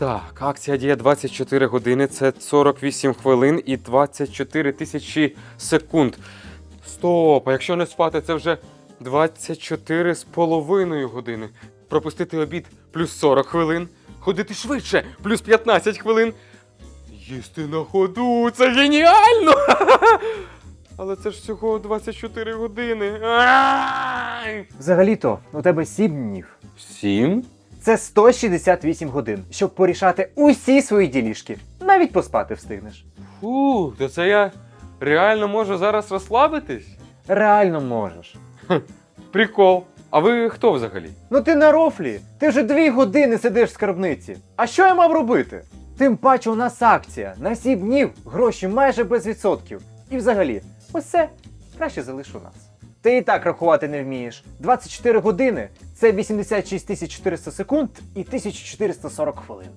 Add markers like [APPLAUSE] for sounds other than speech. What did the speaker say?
Так, акція діє 24 години, це 48 хвилин і 24 тисячі секунд. Стоп, а якщо не спати, це вже 24 з половиною години. Пропустити обід плюс 40 хвилин. Ходити швидше плюс 15 хвилин. Їсти на ходу, це геніально! [LAUGHS] Але це ж всього 24 години. Взагалі-то у тебе 7 днів. Сім? Це 168 годин, щоб порішати усі свої ділішки. Навіть поспати встигнеш. Фу, то це я реально можу зараз розслабитись? Реально можеш. Прикол. А ви хто взагалі? Ну ти на рофлі. Ти вже дві години сидиш в скарбниці. А що я мав робити? Тим паче у нас акція. На 7 днів гроші майже без відсотків. І взагалі, ось це краще залиш у нас. Ти і так рахувати не вмієш. 24 години це 86 400 секунд і 1440 хвилин.